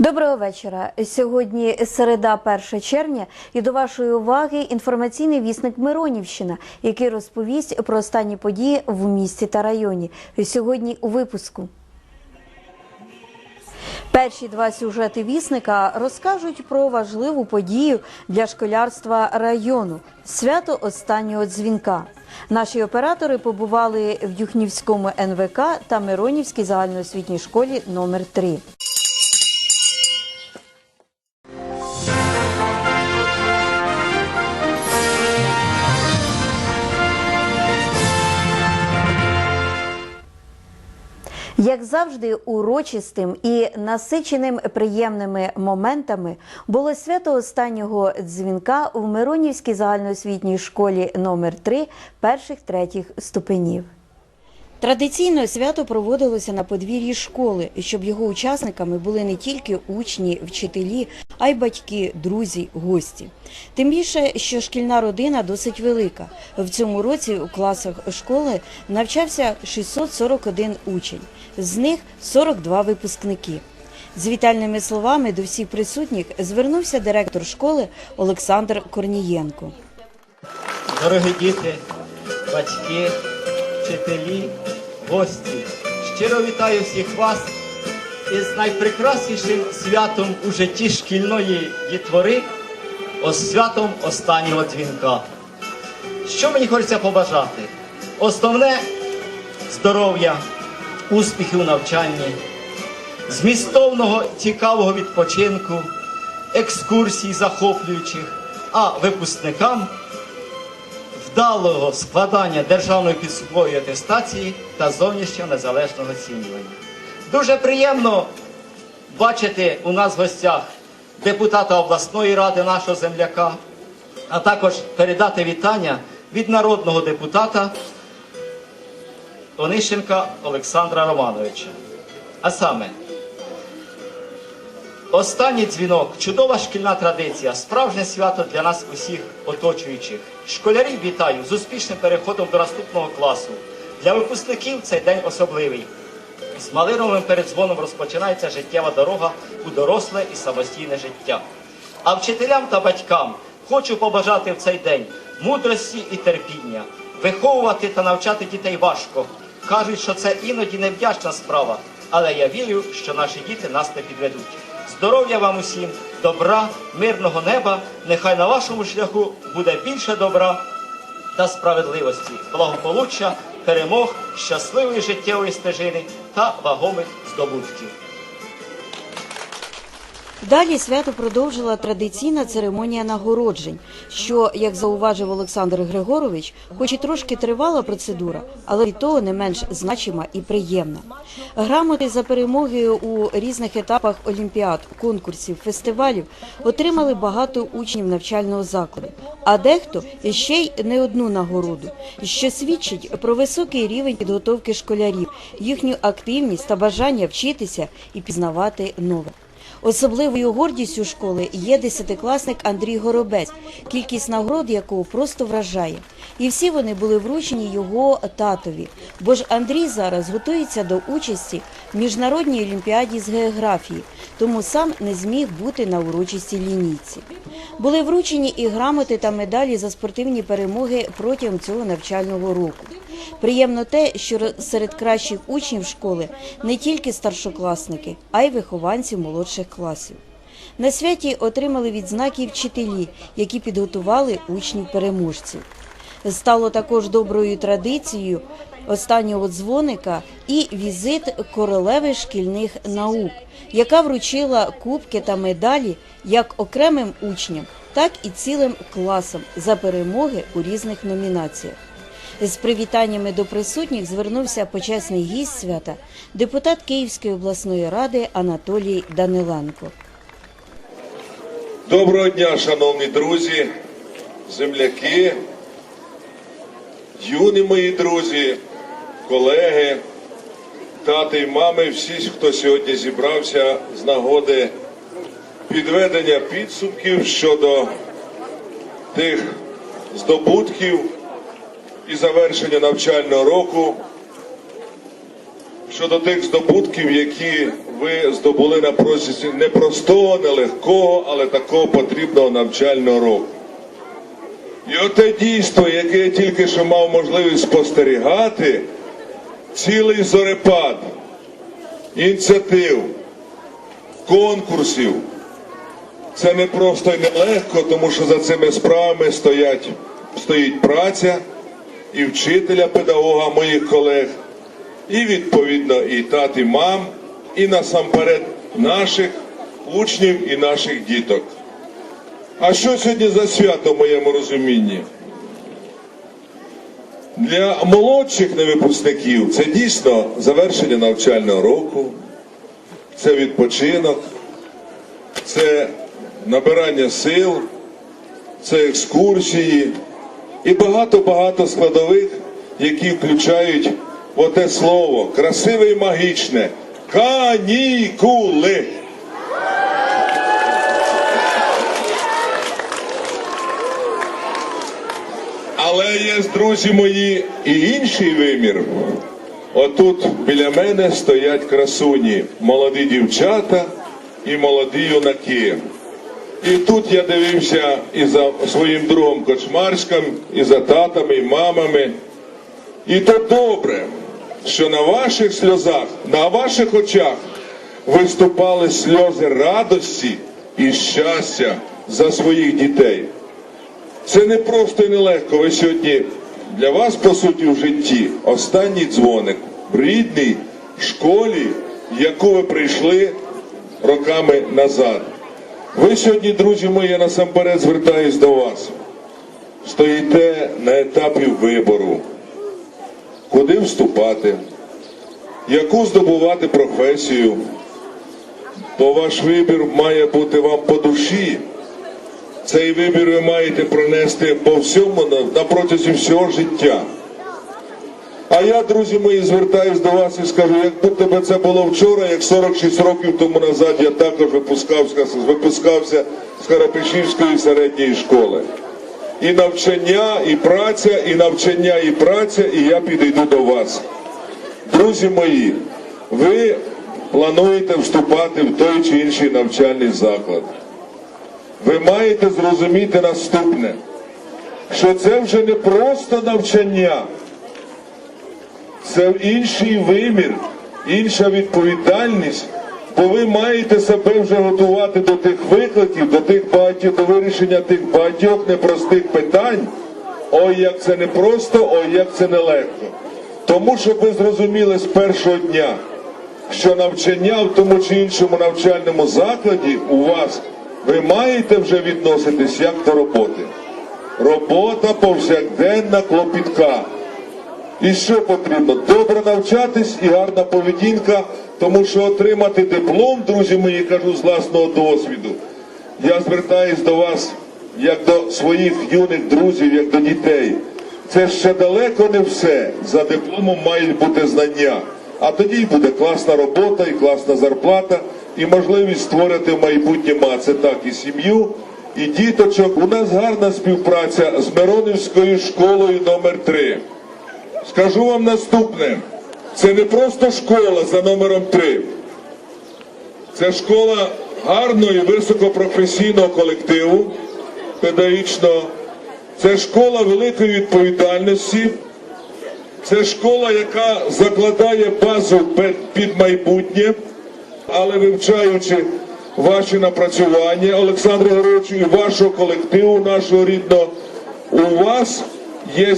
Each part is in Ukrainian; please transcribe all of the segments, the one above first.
Доброго вечора. Сьогодні середа, 1 червня, і до вашої уваги інформаційний вісник Миронівщина, який розповість про останні події в місті та районі. Сьогодні у випуску. Перші два сюжети вісника розкажуть про важливу подію для школярства району свято останнього дзвінка. Наші оператори побували в Юхнівському НВК та Миронівській загальноосвітній школі номер 3 Як завжди, урочистим і насиченим приємними моментами було свято останнього дзвінка у Миронівській загальноосвітній школі номер 3 перших третіх ступенів. Традиційно свято проводилося на подвір'ї школи, щоб його учасниками були не тільки учні, вчителі, а й батьки, друзі, гості. Тим більше, що шкільна родина досить велика. В цьому році у класах школи навчався 641 учень, з них 42 випускники. З вітальними словами до всіх присутніх звернувся директор школи Олександр Корнієнко. Дорогі діти, батьки, вчителі, гості, щиро вітаю всіх вас із найпрекраснішим святом у житті шкільної дітвори, святом останнього дзвінка. Що мені хочеться побажати? Основне здоров'я, успіхів у навчанні, змістовного цікавого відпочинку, екскурсій захоплюючих, а випускникам вдалого складання державної підсумкової атестації та зовнішнього незалежного оцінювання. Дуже приємно бачити у нас в гостях депутата обласної ради нашого земляка, а також передати вітання від народного депутата Онищенка Олександра Романовича. А саме, Останній дзвінок чудова шкільна традиція, справжнє свято для нас усіх оточуючих. Школярів вітаю з успішним переходом до наступного класу. Для випускників цей день особливий. З малиновим передзвоном розпочинається життєва дорога у доросле і самостійне життя. А вчителям та батькам хочу побажати в цей день мудрості і терпіння. Виховувати та навчати дітей важко. Кажуть, що це іноді невдячна справа, але я вірю, що наші діти нас не підведуть. Здоров'я вам усім, добра, мирного неба. Нехай на вашому шляху буде більше добра та справедливості, благополуччя, перемог, щасливої життєвої стежини та вагомих здобутків. Далі свято продовжила традиційна церемонія нагороджень, що, як зауважив Олександр Григорович, хоч і трошки тривала процедура, але від того не менш значима і приємна. Грамоти за перемоги у різних етапах олімпіад, конкурсів, фестивалів отримали багато учнів навчального закладу, а дехто ще й не одну нагороду, що свідчить про високий рівень підготовки школярів, їхню активність та бажання вчитися і пізнавати нове. Особливою гордістю школи є десятикласник Андрій Горобець, кількість нагород якого просто вражає. І всі вони були вручені його татові. Бо ж Андрій зараз готується до участі в міжнародній олімпіаді з географії, тому сам не зміг бути на урочистій лінійці. Були вручені і грамоти та медалі за спортивні перемоги протягом цього навчального року. Приємно те, що серед кращих учнів школи не тільки старшокласники, а й вихованці молодших класів. На святі отримали відзнаки вчителі, які підготували учнів переможців. Стало також доброю традицією останнього дзвоника і візит королеви шкільних наук, яка вручила кубки та медалі як окремим учням, так і цілим класам за перемоги у різних номінаціях. З привітаннями до присутніх звернувся почесний гість свята, депутат Київської обласної ради Анатолій Даниленко. Доброго дня, шановні друзі, земляки, юні мої друзі, колеги, тати і мами, всі, хто сьогодні зібрався з нагоди підведення підсумків щодо тих здобутків і завершення навчального року, щодо тих здобутків, які ви здобули на протязі непростого, нелегкого, але такого потрібного навчального року. І оте дійство, яке я тільки що мав можливість спостерігати, цілий зорепад ініціатив, конкурсів. Це не просто і не легко, тому що за цими справами стоять, стоїть праця і вчителя, педагога, моїх колег, і відповідно і тат, і мам, і насамперед наших учнів і наших діток. А що сьогодні за свято в моєму розумінні? Для молодших невипускників це дійсно завершення навчального року, це відпочинок, це набирання сил, це екскурсії і багато-багато складових, які включають оте слово красиве і магічне канікули. Але є, друзі мої, і інший вимір. Отут біля мене стоять красуні, молоді дівчата і молоді юнаки. І тут я дивився і за своїм другом Кочмарським, і за татами, і мамами. І то добре, що на ваших сльозах, на ваших очах виступали сльози радості і щастя за своїх дітей. Це не просто і нелегко. Ви сьогодні для вас, по суті, в житті останній дзвоник в рідній школі, в яку ви прийшли роками назад. Ви сьогодні, друзі мої, я насамперед звертаюсь до вас. Стоїте на етапі вибору, куди вступати, яку здобувати професію, бо ваш вибір має бути вам по душі. Цей вибір ви маєте пронести по всьому на протязі всього життя. А я, друзі мої, звертаюсь до вас і скажу, якби тебе це було вчора, як 46 років тому назад я також випускався, випускався з Карапешівської середньої школи. І навчання, і праця, і навчання, і праця, і я підійду до вас. Друзі мої, ви плануєте вступати в той чи інший навчальний заклад ви маєте зрозуміти наступне, що це вже не просто навчання, це інший вимір, інша відповідальність, бо ви маєте себе вже готувати до тих викликів, до тих багатьох, до вирішення тих багатьох непростих питань. Ой, як це непросто, ой, як це нелегко. Тому, щоб ви зрозуміли з першого дня, що навчання в тому чи іншому навчальному закладі у вас ви маєте вже відноситись як до роботи. Робота повсякденна клопітка. І що потрібно? Добре навчатись і гарна поведінка, тому що отримати диплом, друзі мої, кажу з власного досвіду. Я звертаюсь до вас як до своїх юних друзів, як до дітей. Це ще далеко не все. За дипломом мають бути знання. А тоді буде класна робота і класна зарплата, і можливість створити в майбутньому, а це так і сім'ю, і діточок. У нас гарна співпраця з Миронівською школою номер 3 Скажу вам наступне: це не просто школа за номером 3 Це школа гарного високопрофесійного колективу педагогічного. Це школа великої відповідальності. Це школа, яка закладає базу під майбутнє, але вивчаючи ваші напрацювання, Олександр Григорович, і вашого колективу, нашого рідного, у вас є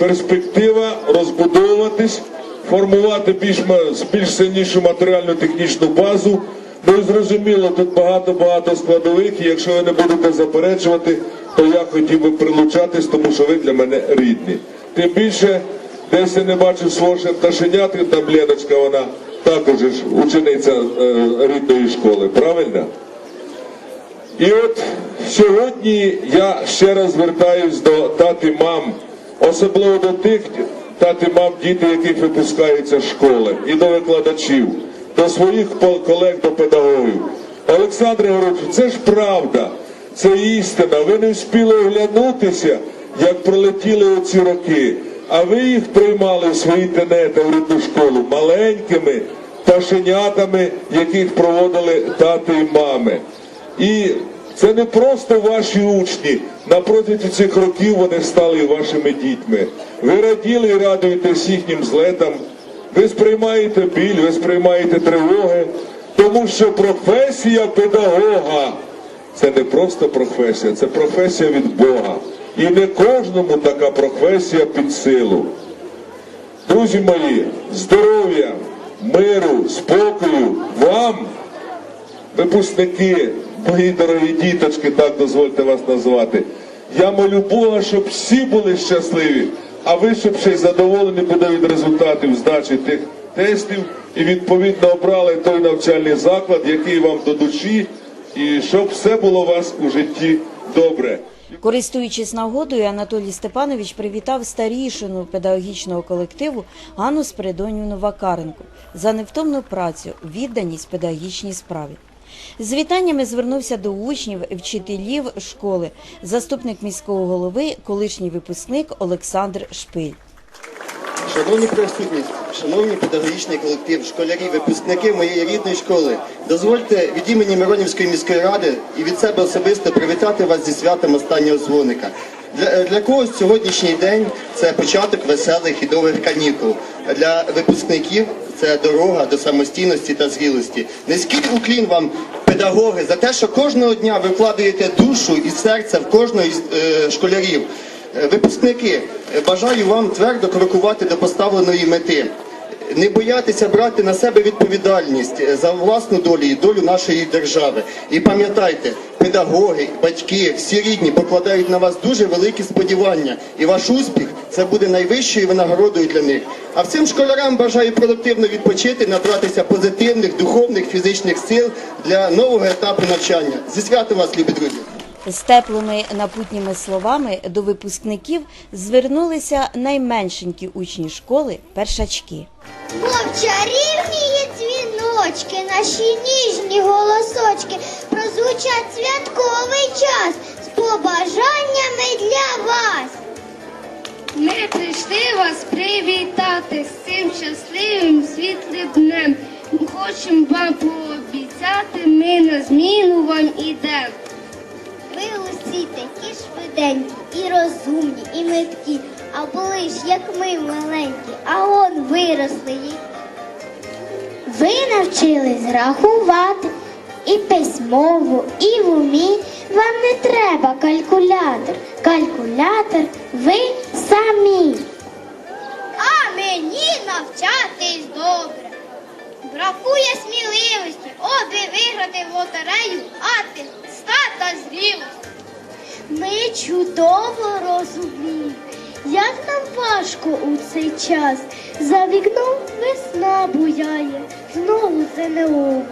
перспектива розбудовуватись, формувати більш, більш сильнішу матеріально-технічну базу. Ну і зрозуміло, тут багато-багато складових, і якщо ви не будете заперечувати, то я хотів би прилучатись, тому що ви для мене рідні. Тим більше, десь я не бачив свого пташенятки, там Леночка, вона також учениця е, рідної школи, правильно? І от сьогодні я ще раз звертаюсь до тати мам, особливо до тих тати мам, діти, яких випускаються з школи, і до викладачів, до своїх колег, до педагогів. Олександр Григорович, це ж правда, це істина. Ви не встигли оглянутися, як пролетіли оці роки. А ви їх приймали в свої тенета в рідну школу маленькими, пташенятами, яких проводили тати і мами. І це не просто ваші учні. На протязі цих років вони стали вашими дітьми. Ви раділи і радуєтесь їхнім злетам. Ви сприймаєте біль, ви сприймаєте тривоги, тому що професія педагога це не просто професія, це професія від Бога. І не кожному така професія під силу. Друзі мої, здоров'я, миру, спокою вам, випускники, мої дорогі діточки, так дозвольте вас назвати. Я молю Бога, щоб всі були щасливі, а ви, щоб ще й задоволені були від результатів здачі тих тестів і відповідно обрали той навчальний заклад, який вам до душі, і щоб все було у вас у житті добре. Користуючись нагодою, Анатолій Степанович привітав старішину педагогічного колективу Ганну Спиридонівну Вакаренко за невтомну працю, відданість педагогічній справі. З вітаннями звернувся до учнів, вчителів школи, заступник міського голови, колишній випускник Олександр Шпиль. Шановні присутні, шановні педагогічний колектив, школярі, випускники моєї рідної школи, дозвольте від імені Миронівської міської ради і від себе особисто привітати вас зі святом останнього дзвоника. Для, для когось сьогоднішній день це початок веселих і довгих канікул. Для випускників це дорога до самостійності та зрілості. Низький уклін вам, педагоги, за те, що кожного дня ви вкладаєте душу і серце в кожного із е, школярів. Е, Випускники, е, бажаю вам твердо крокувати до поставленої мети. Не боятися брати на себе відповідальність е, за власну долю і долю нашої держави. І пам'ятайте, педагоги, батьки, всі рідні покладають на вас дуже великі сподівання. І ваш успіх це буде найвищою винагородою для них. А всім школярам бажаю продуктивно відпочити, набратися позитивних, духовних, фізичних сил для нового етапу навчання. Зі святом вас, любі друзі! З теплими напутніми словами до випускників звернулися найменшенькі учні школи першачки. Повчарівні є дзвіночки, наші ніжні голосочки прозвучать святковий час з побажаннями для вас. Ми прийшли вас привітати з цим щасливим світлим днем. Хочемо вам пообіцяти, ми на зміну вам ідемо. Ви усі такі швиденькі, і розумні, і меткі, а були ж, як ми маленькі, а он виросли їх. Ви навчились рахувати і письмово, і в умі. Вам не треба калькулятор. Калькулятор ви самі. А мені навчатись добре. Бракує сміливості, оби виграти в лотерею, а ти стата зрілості. Ми чудово розуміємо, як нам важко у цей час. За вікном весна буяє, знову ЗНО.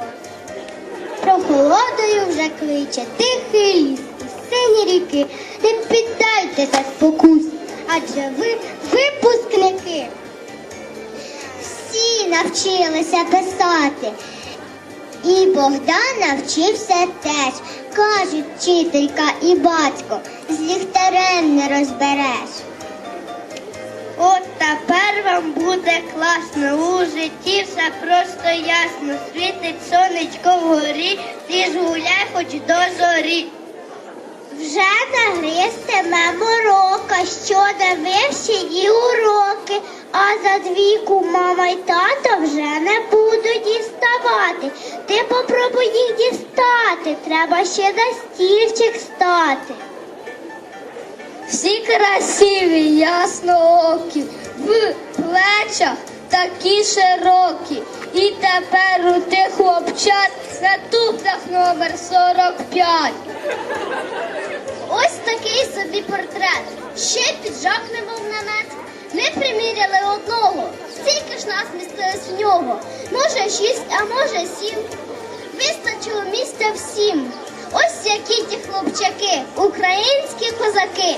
Прохолодою вже кличе тихий ліс і сині ріки. Не піддайтеся спокус, адже ви випускники. Всі навчилися писати. І Богдан навчився теж. Кажуть вчителька і батько, з ліхтарем не розбереш. От буде класно, у житті все просто ясно. Світить сонечко вгорі, ти ж гуляй хоч до зорі. Вже нагристиме морока, що не вивчені уроки, а за двійку мама й тата вже не будуть діставати. Ти попробуй їх дістати, треба ще на стільчик стати. Всі красиві, ясноокі, в плечах такі широкі. І тепер у тих хлопчат на туфлях номер 45. Ось такий собі портрет. Ще піджак не був намет. Ми приміряли одного, стільки ж нас містилось в нього. Може шість, а може сім. Вистачило місця всім. Ось які ті хлопчаки, українські козаки.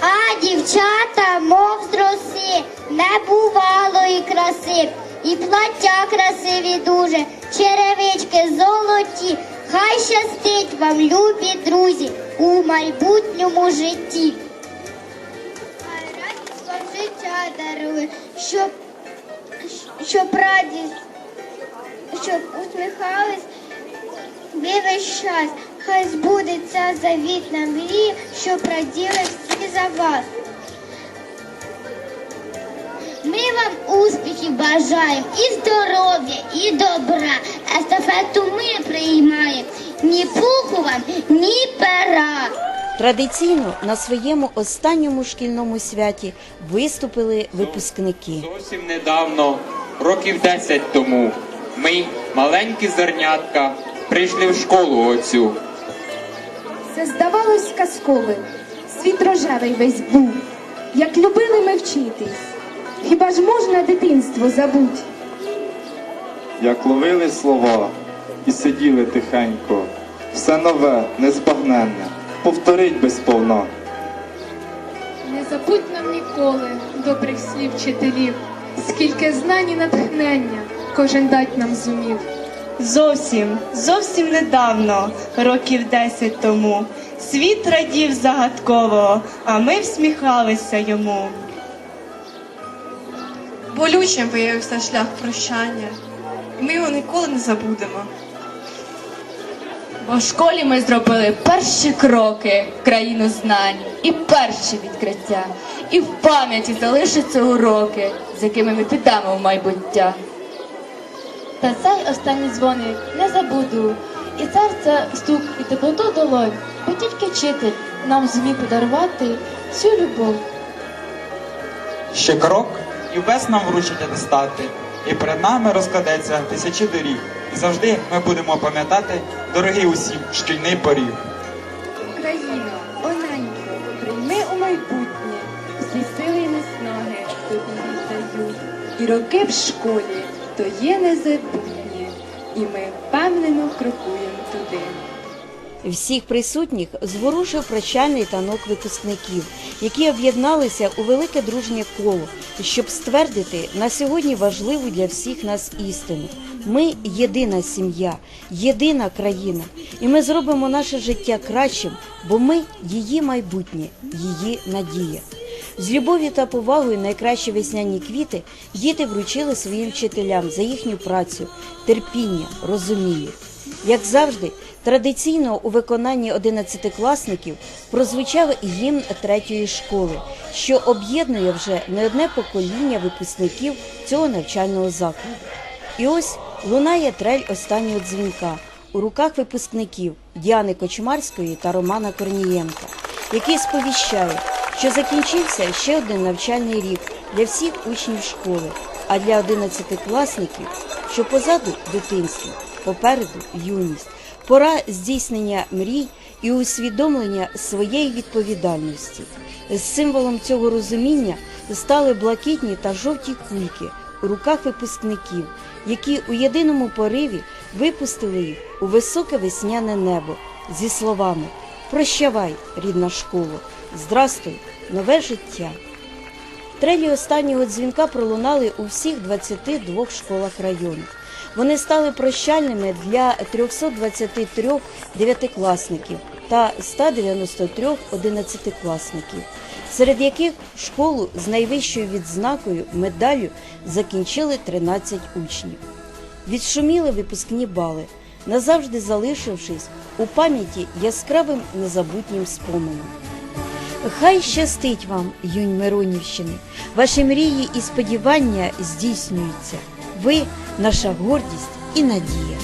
А дівчата, мов з роси, не бувало і краси, і плаття красиві дуже, черевички золоті. Хай щастить вам, любі друзі, у майбутньому житті. Хай радість вам життя дарує, щоб, щоб радість щоб усміхались ви весь час. Хай збудеться завітна мрія, щоб раділи всі за вас. Ми вам успіхів бажаємо і здоров'я, і добра. Естафету ми приймаємо. Ні пуху вам, ні пера. Традиційно на своєму останньому шкільному святі виступили випускники. Зовсім недавно, років 10 тому, ми, маленькі зернятка, прийшли в школу оцю. Це здавалось казковим. Світ рожевий весь був. Як любили ми вчитись. Хіба ж можна дитинство забуть? як ловили слова і сиділи тихенько, все нове, незбагненне, повторить безповна. Не забудь нам ніколи добрих слів вчителів, скільки знань і натхнення кожен дать нам зумів. Зовсім, зовсім недавно, років десять тому, світ радів загадково, а ми всміхалися йому. Болючим виявився шлях прощання, і ми його ніколи не забудемо. Бо в школі ми зробили перші кроки в країну знань і перші відкриття. І в пам'яті залишаться уроки, з якими ми підемо в майбуття. Та цей останній дзвоник не забуду, і серце стук і теплоту долонь, бо тільки вчитель нам зумів подарувати цю любов. Ще крок, і весь нам вручить атестати, і перед нами розкладеться тисячі доріг. І завжди ми будемо пам'ятати, дорогий усім, шкільний поріг. Україно, оненько, прийми у майбутнє всі сили і неснаги тобі віддаю. І роки в школі то є незабутні, і ми впевнено крокуємо туди. Всіх присутніх зворушив прощальний танок випускників, які об'єдналися у велике дружнє коло, щоб ствердити на сьогодні важливу для всіх нас істину. Ми єдина сім'я, єдина країна, і ми зробимо наше життя кращим, бо ми її майбутнє, її надія. З любов'ю та повагою найкращі весняні квіти діти вручили своїм вчителям за їхню працю, терпіння, розуміння. Як завжди, традиційно у виконанні одинадцятикласників прозвучав гімн третьої школи, що об'єднує вже не одне покоління випускників цього навчального закладу. І ось лунає трель останнього дзвінка у руках випускників Діани Кочмарської та Романа Корнієнка, який сповіщає, що закінчився ще один навчальний рік для всіх учнів школи, а для одинадцятикласників, що позаду дитинство, попереду юність, пора здійснення мрій і усвідомлення своєї відповідальності. Символом цього розуміння стали блакитні та жовті кульки у руках випускників, які у єдиному пориві випустили їх у високе весняне небо зі словами Прощавай, рідна школа, здрастуй, нове життя. Трелі останнього дзвінка пролунали у всіх 22 школах району. Вони стали прощальними для 323 дев'ятикласників та 193 одинадцятикласників, серед яких школу з найвищою відзнакою медаллю закінчили 13 учнів. Відшуміли випускні бали, назавжди залишившись у пам'яті яскравим незабутнім споменом. Хай щастить вам, юнь Миронівщини, ваші мрії і сподівання здійснюються. Ви наша гордість і надія.